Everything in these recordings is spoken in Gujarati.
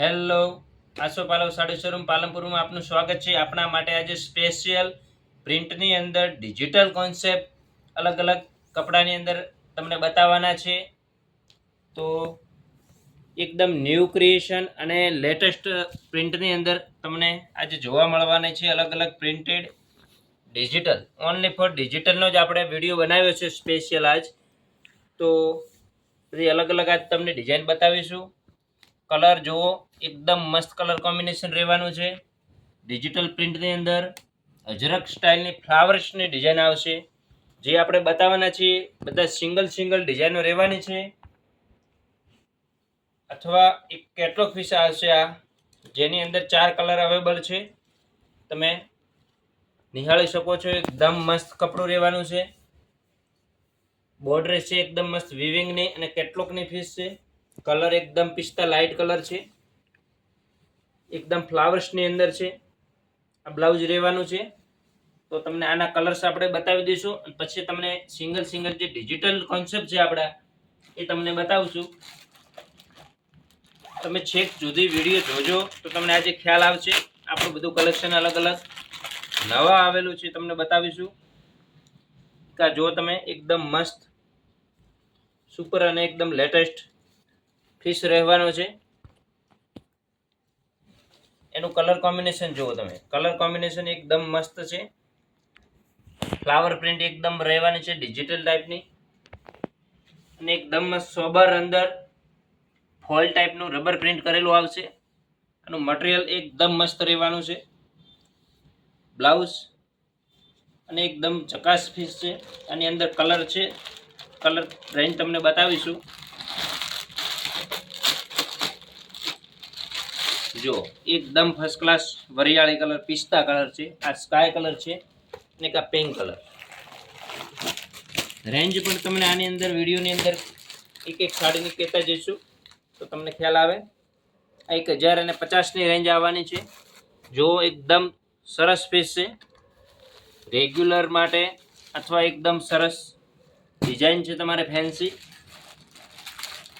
હેલો, આસો પાલવ સાડી શોરૂમ પાલનપુરમાં આપનું સ્વાગત છે. આપણા માટે આજે સ્પેશિયલ પ્રિન્ટની અંદર ડિજિટલ કોન્સેપ્ટ અલગ અલગ કપડાની અંદર તમને બતાવવાના છે. તો એકદમ ન્યૂ ક્રિએશન અને લેટેસ્ટ પ્રિન્ટની અંદર તમને આજે જોવા મળવાની છે અલગ અલગ પ્રિન્ટેડ ડિજિટલ ઓનલી ફોર ડિજિટલનો જ આપણે વીડિયો બનાવ્યો છે સ્પેશિયલ આજ. તો બધી અલગ અલગ આજ તમને ડિઝાઇન બતાવીશું. કલર જુઓ. એકદમ મસ્ત કલર કોમ્બિનેશન રહેવાનું છે. ડિજિટલ પ્રિન્ટની અંદર અજરક સ્ટાઇલની ફ્લાવર્સની ડિઝાઇન આવશે. જે આપણે બતાવવાના છીએ, બધા સિંગલ સિંગલ ડિઝાઇનો રહેવાની છે. અથવા એક કેટલોગ પીસ આવશે આ, જેની અંદર ચાર કલર અવેલેબલ છે. તમે નિહાળી શકો છો, એકદમ મસ્ત કપડું રહેવાનું છે. બોર્ડર છે, એકદમ મસ્ત વિવિંગની અને કેટલોકની ફીસ છે. કલર એકદમ પિસ્તા લાઇટ કલર છે. એકદમ ફ્લાવર્સની અંદર છે. આ બ્લાઉઝ રહેવાનું છે. તો તમને આના કલર્સ આપણે બતાવી દઈશું. પછી તમને સિંગલ સિંગલ જે ડિજિટલ કોન્સેપ્ટ છે આપણા, એ તમને બતાવશું. તમે છેક જુદી વીડિયો જોજો. તો તમને આજે ખ્યાલ આવશે. આપણું બધું કલેક્શન અલગ અલગ. નવા આવેલું છે તમને બતાવીશું. કા જો તમે એકદમ મસ્ત, સુપર અને એકદમ લેટેસ્ટ ફિશ રહેવાનો છે. એનું કલર કોમ્બિનેશન જુઓ તમે. કલર કોમ્બિનેશન એકદમ મસ્ત છે. ફ્લાવર પ્રિન્ટ એકદમ રહેવાની છે ડિજિટલ ટાઈપની અને એકદમ સોબર અંદર ફોલ ટાઈપનું રબર પ્રિન્ટ કરેલું આવશે. આનું મટીરિયલ એકદમ મસ્ત રહેવાનું છે. બ્લાઉઝ અને એકદમ ચકાસ ફીસ છે. આની અંદર કલર છે. કલર રેન્જ તમને બતાવીશું. જો, એકદમ ફર્સ્ટ ક્લાસ વરિયાળી કલર પિસ્તા કલર છે, આ સ્કાય કલર છે અને કા પિંક કલર રેન્જ પણ તમને આની અંદર, વિડીયોની અંદર એક એક સાડીની કહેતા જઈશું. તો તમને ખ્યાલ આવે, આ એક હજાર અને પચાસની રેન્જ આવવાની છે. જો એકદમ સરસ પીસ છે. રેગ્યુલર માટે અથવા એકદમ સરસ ડિઝાઇન છે તમારે ફેન્સી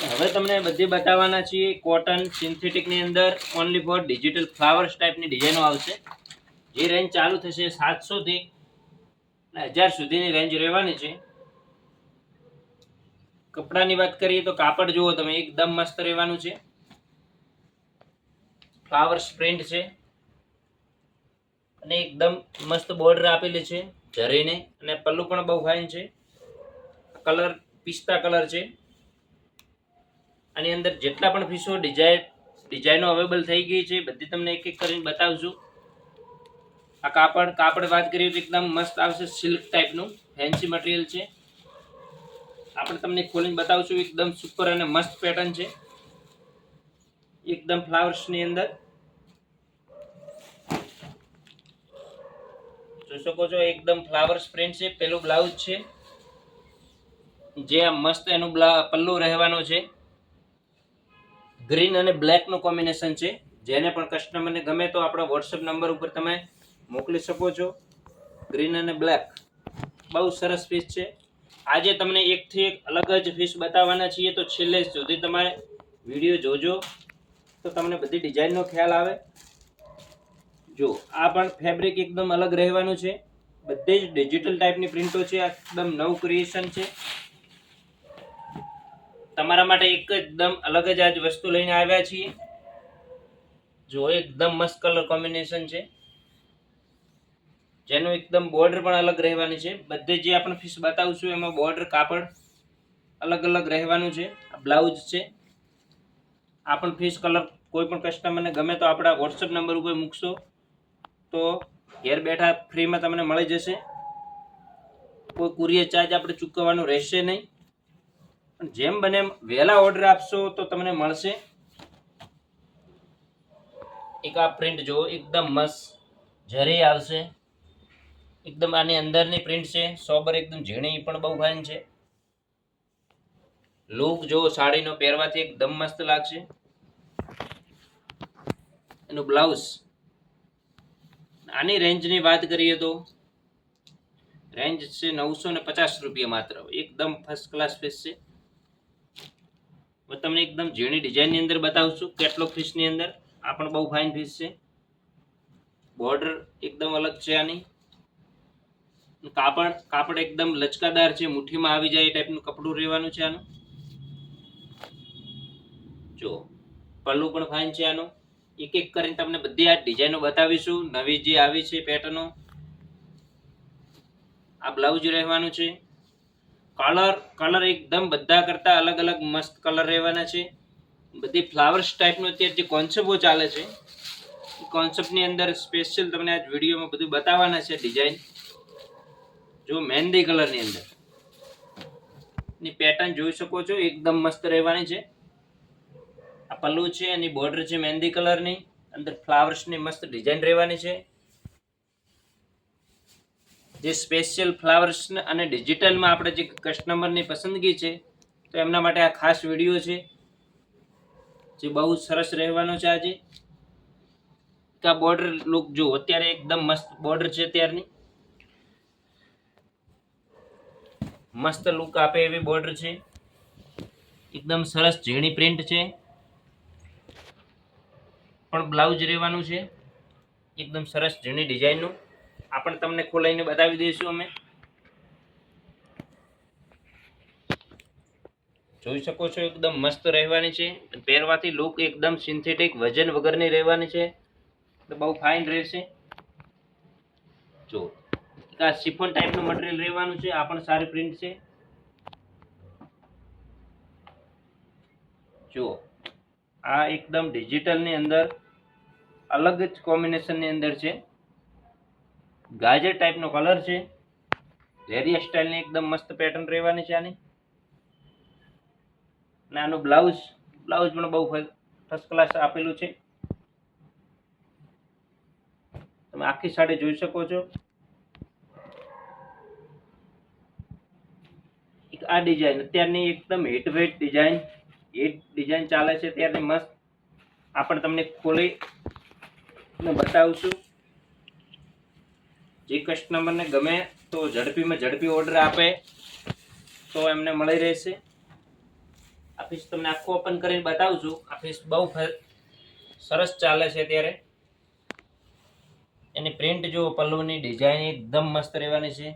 હવે તમને બધી બતાવવાના છીએ કોટન સિન્થેટિકની અંદર ઓનલી ફોર ડિજિટલ ફ્લાવર્સ ટાઈપની ડિઝાઇનો આવશે. જે રેન્જ ચાલુ થશે સાતસોથી હજાર સુધીની રેન્જ રહેવાની છે. કપડાની વાત કરીએ તો કાપડ જુઓ તમે, એકદમ મસ્ત રહેવાનું છે. ફ્લાવર્સ પ્રિન્ટ છે. અને એકદમ મસ્ત બોર્ડર આપેલી છે જરીને અને પલ્લું પણ બહુ ફાઇન છે. કલર પિસ્તા કલર છે. આની અંદર જેટલા પણ ફીસો ડિઝાઇન ડિઝાઇનો અવેલેબલ થઈ ગઈ છે બધી તમને એક એક કરીને બતાવશું. આ કાપડ કાપડ વાત કરીએ તો એકદમ મસ્ત આવશે સિલ્ક ટાઈપનું ફેન્સી મટીરિયલ છે. આપણે તમને ખોલીને બતાવશું, એકદમ સુપર અને મસ્ત પેટર્ન છે. એકદમ ફ્લાવર્સની અંદર. જોઈ શકો છો, એકદમ ફ્લાવર્સ પ્રિન્ટ છે, પેલું બ્લાઉઝ છે. જે આ મસ્ત એનું પલ્લુ રહેવાનો છે. ગ્રીન અને બ્લેકનું કોમ્બિનેશન છે. જેને પણ કસ્ટમરને ગમે તો આપણા વોટ્સઅપ નંબર ઉપર તમે મોકલી શકો છો. ગ્રીન અને બ્લેક. બહુ સરસ ફિશ છે. આજે તમને એકથી એક અલગ જ ફીસ બતાવવાના છીએ. તો છેલ્લે સુધી તમારે વીડિયો જોજો. તો તમને બધી ડિઝાઇનનો ખ્યાલ આવે. જો, આ પણ ફેબ્રિક એકદમ અલગ રહેવાનું છે. બધે જ ડિજિટલ ટાઈપની પ્રિન્ટો છે. એકદમ નવું ક્રિએશન છે. તમારા માટે એક એકદમ અલગ જ આજ વસ્તુ લઈને આવ્યા છીએ. જો એકદમ મસ્ત કલર કોમ્બિનેશન છે. જેનું એકદમ બોર્ડર પણ અલગ રહેવાની છે. બધે જે આપણે ફીસ બતાવશું એમાં બોર્ડર કાપડ અલગ અલગ રહેવાનું છે. બ્લાઉઝ છે. આ પણ ફીસ કલર કોઈ પણ કસ્ટમરને ગમે તો આપણા વોટ્સઅપ નંબર ઉપર મૂકશો તો ઘેર બેઠા ફ્રીમાં તમને મળી જશે. કોઈ કુરિયર ચાર્જ આપણે ચૂકવવાનું રહેશે નહીં. પણ જેમ બને વહેલા ઓર્ડર આપશો તો તમને મળશે. એક આ પ્રિન્ટ જુઓ, એકદમ મસ્ત જરી આવશે. એકદમ આની અંદરની પ્રિન્ટ છે સોબર એકદમ ઝીણી પણ બહુ ફાઇન છે. લુક જો સાડીનો પહેરવાથી એકદમ મસ્ત લાગશે. એનું બ્લાઉઝ આની રેન્જની વાત કરીએ તો રેન્જ છે નવસો ને પચાસ રૂપિયા માત્ર. એકદમ ફર્સ્ટ ક્લાસ પીસ છે. હું તમને એકદમ ઝીણી ડિઝાઇનની અંદર બતાવું છું. કેટલોગ ફિશની અંદર. આ પણ બહુ ફાઇન ફિશ છે. બોર્ડર એકદમ અલગ છે આની. કાપડ કાપડ એકદમ લચકાદાર છે. મુઠ્ઠીમાં આવી જાય એ ટાઈપનું કપડું રહેવાનું છે આનું. જો, પલ્લુ પણ ફાઇન છે આનું. એક એક કરીને તમને બધી આ ડિઝાઇનો બતાવીશું. નવી જે આવી છે પેટર્નો આ બ્લાઉઝ રહેવાનું છે. કલર કલર એકદમ બધા કરતા અલગ અલગ મસ્ત કલર રહેવાના છે. બધી ફ્લાવર્સ ટાઈપનો અત્યારે જે કોન્સેપ્ટો ચાલે છે, એ કોન્સેપ્ટની અંદર સ્પેશિયલ તમને આજ વિડીયોમાં બધું બતાવવાના છે ડિઝાઇન જો મહેંદી કલરની અંદર. ની પેટર્ન જોઈ શકો છો, એકદમ મસ્ત રહેવાની છે. આ પલ્લુ છે, એની બોર્ડર છે મહેંદી કલરની અંદર ફ્લાવર્સની મસ્ત ડિઝાઇન રહેવાની છે. જે સ્પેશિયલ ફ્લાવર્સ અને ડિજિટલમાં આપણે જે કસ્ટમરની પસંદગી છે, તો એમના માટે આ ખાસ વીડિયો છે, જે બહુ સરસ રહેવાનો છે આજે. આ બોર્ડર લુક જો, અત્યારે એકદમ મસ્ત બોર્ડર છે અત્યારની. મસ્ત લુક આપે એવી બોર્ડર છે. એકદમ સરસ ઝીણી પ્રિન્ટ છે. પણ બ્લાઉઝ રહેવાનું છે. એકદમ સરસ ઝીણી ડિઝાઇનનું આ પણ તમને ખોલાઈને બતાવી દઈશું અમે. જોઈ શકો છો, એકદમ મસ્ત રહેવાની છે. પહેરવાથી લુક એકદમ સિન્થેટિક વજન વગરની રહેવાની છે. તો બહુ ફાઇન રહેશે. જો, આ સિફોન ટાઈપનું મટીરિયલ રહેવાનું છે. આ પણ સારી પ્રિન્ટ છે. જુઓ આ એકદમ ડિજિટલની અંદર, અલગ જ કોમ્બિનેશનની અંદર છે. ગાજર ટાઈપનો કલર છે. લેરિયા સ્ટાઇલની એકદમ મસ્ત પેટર્ન રહેવાની છે આની. અને આનું બ્લાઉઝ બ્લાઉઝ પણ બહુ ફર્સ્ટ ક્લાસ આપેલું છે. તમે આખી સાડી જોઈ શકો છો. આ ડિઝાઇન અત્યારની એકદમ હિટ વેટ ડિઝાઇન હિટ ડિઝાઇન ચાલે છે ત્યારની મસ્ત. આપણે તમને ખોલી બતાવશું જે કસ્ટમરને ગમે તો ઝડપીમાં ઝડપી ઓર્ડર આપે, તો એમને મળી રહેશે. આ પીસ તમને આખું ઓપન કરીને બતાવું છું આ પીસ બહુ સરસ ચાલે છે ત્યારે એની પ્રિન્ટ જો પલ્લુની ડિઝાઇન એકદમ મસ્ત રહેવાની છે.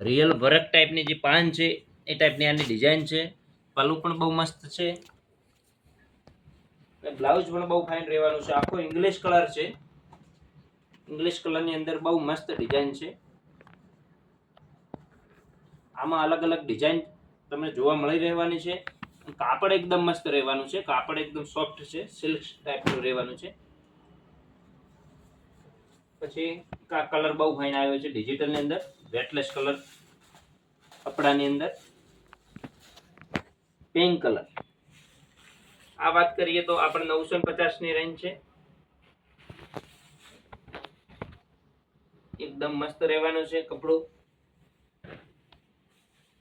રિયલ વર્ક ટાઈપની જે પાન છે, એ ટાઈપની આની ડિઝાઇન છે. પલ્લુ પણ બહુ મસ્ત છે. બ્લાઉઝ પણ બહુ ફાઇન રહેવાનું છે. આખો ઇંગ્લિશ કલર છે. ઇંગ્લિશ કલરની અંદર બહુ મસ્ત ડિઝાઇન છે. આમાં અલગ અલગ ડિઝાઇન તમને જોવા મળી રહેવાની છે. કાપડ એકદમ મસ્ત રહેવાનું છે. કાપડ એકદમ સોફ્ટ છે. સિલ્ક ટાઈપનું રહેવાનું છે. પછી કલર બહુ ફાઇન આવ્યો છે ડિજિટલની અંદર. વેટલેસ કલર કપડાની અંદર. પિંક કલર આ વાત કરીએ તો આપણે નવસો પચાસની રેન્જ છે. એકદમ મસ્ત રહેવાનું છે કપડું.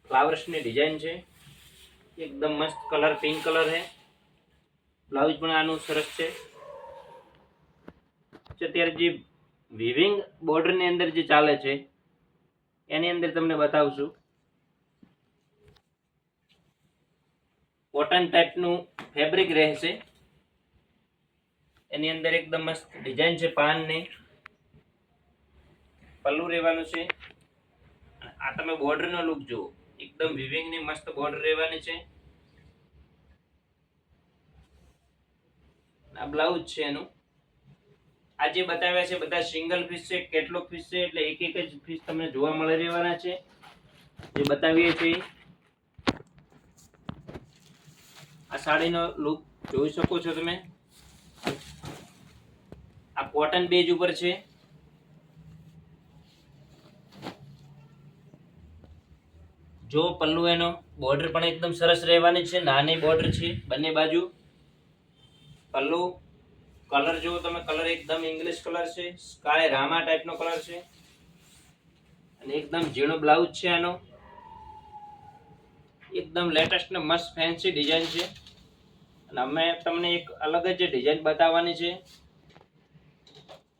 ફ્લાવર્સની ડિઝાઇન છે. એકદમ મસ્ત કલર પિંક કલર છે. બ્લાઉઝ પણ આનું સરસ છે. અત્યારે જે વિવિંગ બોર્ડરની અંદર જે ચાલે છે, એની અંદર તમને બતાવશું. કોટન ટાઈપનું ફેબ્રિક રહેશે. એની અંદર એકદમ મસ્ત ડિઝાઇન છે પાનની. પલ્લુ રહેવાનું છે. આ તમે બોર્ડરનો લુક જુઓ. એકદમ વિવિંગની મસ્ત બોર્ડર રહેવાની છે. આ બ્લાઉઝ છે એનું. આ જે બતાવ્યા છે બધા સિંગલ પીસ છે, કેટલોક પીસ છે, એટલે એક એક જ પીસ તમને જોવા મળી રહેવાના છે. જે બતાવીએ છીએ. આ સાડીનો લુક જોઈ શકો છો તમે. આ કોટન બેજ ઉપર છે. જો પલ્લુ એનો બોર્ડર પણ એકદમ સરસ રહેવાની છે, નાની બોર્ડર છે, બંને બાજુ. પલ્લુ કલર જુઓ તમે કલર એકદમ ઇંગ્લિશ કલર છે સ્કાય રામા ટાઈપનો કલર છે. અને એકદમ ઝીણો બ્લાઉઝ છે આનો. એકદમ લેટેસ્ટ ને મસ્ત ફેન્સી ડિઝાઇન છે. અને અમે તમને એક અલગ જ ડિઝાઇન બતાવવાની છે.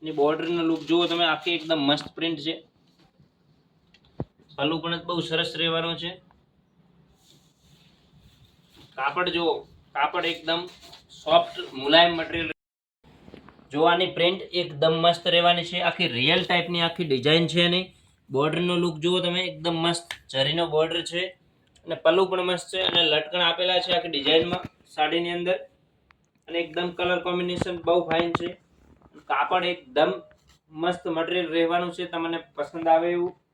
એની બોર્ડરનો લુક જુઓ તમે, આખી એકદમ મસ્ત પ્રિન્ટ છે. પલ્લુ પણ બહુ સરસ રહેવાનો છે. કાપડ જુઓ, કાપડ એકદમ સોફ્ટ મુલાયમ મટીરિયલ જોવાની પ્રિન્ટ એકદમ મસ્ત રહેવાની છે. આખી રિયલ ટાઈપની આખી ડિઝાઇન છે એની. બોર્ડરનો લુક જુઓ તમે, એકદમ મસ્ત જરીનો બોર્ડર છે. અને પલ્લુ પણ મસ્ત છે અને લટકણ આપેલા છે આખી ડિઝાઇનમાં સાડીની અંદર. અને એકદમ કલર કોમ્બિનેશન બહુ ફાઇન છે. કાપડ એકદમ મસ્ત મટીરિયલ રહેવાનું છે. તમને પસંદ આવે એવું.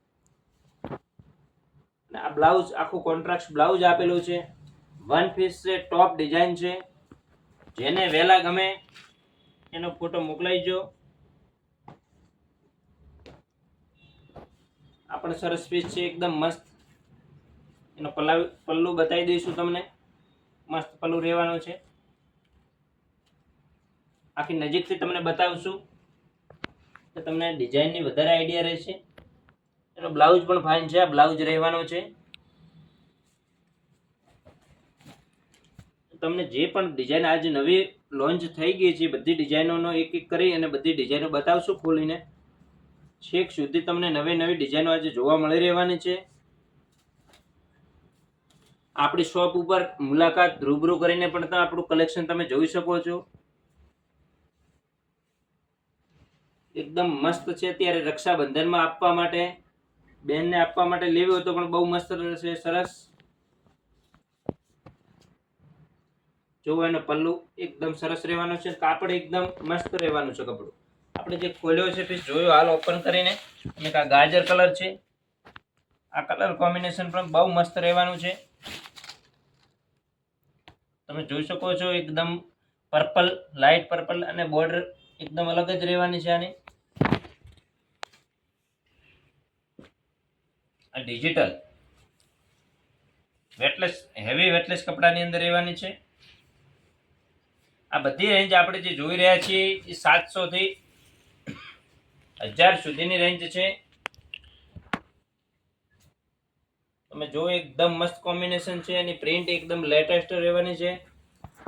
આ બ્લાઉઝ, આખું કોન્ટ્રાક્ટ બ્લાઉઝ આપેલું છે. વન પીસ છે ટોપ ડિઝાઇન છે. જેને વહેલા ગમે એનો ફોટો મોકલાઈજો આ પણ સરસ પીસ છે, એકદમ મસ્ત. એનો પલ્લા પલ્લું બતાવી દઈશું તમને. મસ્ત પલ્લું રહેવાનું છે. આખી નજીકથી તમને બતાવશું. તો તમને ડિઝાઇનની વધારે આઈડિયા રહેશે. એનો બ્લાઉઝ પણ ફાઇન છે, આ બ્લાઉઝ રહેવાનો છે. તમને જે પણ ડિઝાઇન આજે નવી લોન્ચ થઈ ગઈ છે બધી ડિઝાઇનોનો એક એક કરી અને બધી ડિઝાઇનો બતાવશું ખોલીને. છેક સુધી તમને નવી નવી ડિઝાઇનો આજે જોવા મળી રહેવાની છે. આપણી શોપ ઉપર મુલાકાત રૂબરૂ કરીને પણ આપણું કલેક્શન તમે જોઈ શકો છો. એકદમ મસ્ત છે, અત્યારે રક્ષાબંધનમાં આપવા માટે. બેનને આપવા માટે લેવી હોય તો પણ બહુ મસ્ત રહેશે, સરસ. જોવો એનો પલ્લુ એકદમ સરસ રહેવાનો છે, કાપડ એકદમ મસ્ત રહેવાનું છે કપડું. આપણે જે ખોલ્યો છે પીસ જોયો, હાલ ઓપન કરીને. અને આ ગાજર કલર છે. આ કલર કોમ્બિનેશન પણ બહુ મસ્ત રહેવાનું છે. તમે જોઈ શકો છો, એકદમ પર્પલ લાઇટ પર્પલ અને બોર્ડર એકદમ અલગ જ રહેવાની છે આની. ડિજિટલ વેટલેસ હેવી વેટલેસ કપડાની અંદર રહેવાની છે. આ બધી રેન્જ આપણે જે જોઈ રહ્યા છીએ એ સાતસોથી હજાર સુધીની રેન્જ છે. તમે જો એકદમ મસ્ત કોમ્બિનેશન છે એની પ્રિન્ટ એકદમ લેટેસ્ટ રહેવાની છે.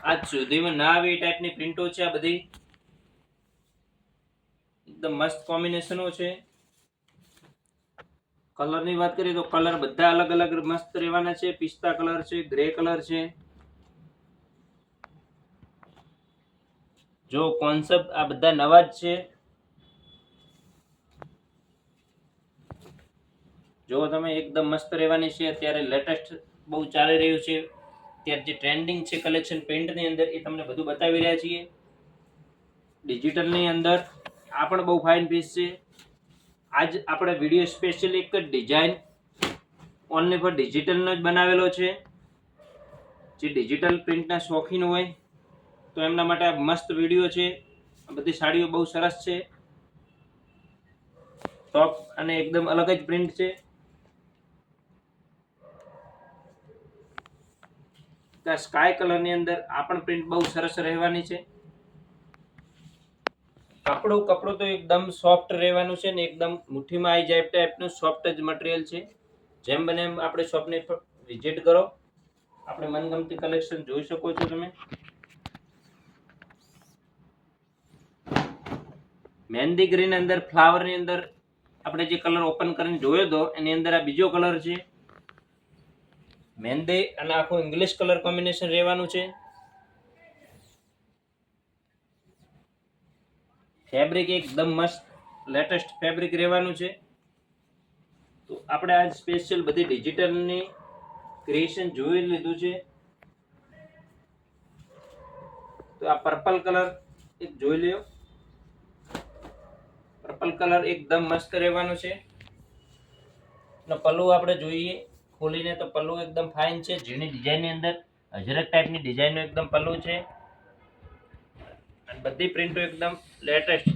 આજ સુધીમાં ના આવી ટાઈપની પ્રિન્ટો છે આ બધી. એકદમ મસ્ત કોમ્બિનેશનો છે. કલરની વાત કરીએ તો કલર બધા અલગ અલગ મસ્ત રહેવાના છે. પિસ્તા કલર છે ગ્રે કલર છે. જો કોન્સેપ્ટ આ બધા નવા જ છે. જો તમે એકદમ મસ્ત રહેવાની છે, અત્યારે લેટેસ્ટ બહુ ચાલી રહ્યું છે. અત્યારે જે ટ્રેન્ડિંગ છે કલેક્શન પેન્ટની અંદર, એ તમને બધું બતાવી રહ્યા છીએ. ડિજિટલની અંદર આ પણ બહુ ફાઇન પીસ છે. આજ આપણે વીડિયો સ્પેશિયલ એક ડિઝાઇન ઓનલી ફોર ડિજિટલનો જ બનાવેલો છે. જે ડિજિટલ પ્રિન્ટના શોખીન હોય તો એમના માટે આ મસ્ત વીડિયો છે. આ બધી સાડીઓ બહુ સરસ છે. ટોપ અને એકદમ અલગ જ પ્રિન્ટ છે. સ્કાય કલરની અંદર આ પણ પ્રિન્ટ બહુ સરસ રહેવાની છે. કપડું કપડું તો એકદમ સોફ્ટ રહેવાનું છે ને એકદમ મુઠ્ઠીમાં આવી જાય ટાઈપનું સોફ્ટ જ મટીરિયલ છે. જેમ બને એમ આપણે શોપને વિઝિટ કરો. આપણે મનગમતી કલેક્શન જોઈ શકો છો તમે. મહેંદી ગ્રીન અંદર ફ્લાવરની અંદર આપણે જે કલર ઓપન કરીને જોયો હતો એની અંદર આ બીજો કલર છે. મહેંદી અને આખું ઇંગ્લિશ કલર કોમ્બિનેશન રહેવાનું છે. ફેબ્રિક એકદમ મસ્ત, લેટેસ્ટ ફેબ્રિક રહેવાનું છે. તો આપણે આ સ્પેશિયલ બધી ડિજિટલની ક્રિએશન જોઈ લીધું છે. તો આ પર્પલ કલર એક જોઈ લ્યો. પર્પલ કલર એકદમ મસ્ત રહેવાનો છે. અને પલ્લુ આપણે જોઈએ, ખોલીને તો પલ્લુ એકદમ ફાઇન છે. જેની ડિઝાઇનની અંદર અજરક ટાઈપની ડિઝાઇનનું એકદમ પલ્લુ છે. અને બધી પ્રિન્ટો એકદમ લેટેસ્ટ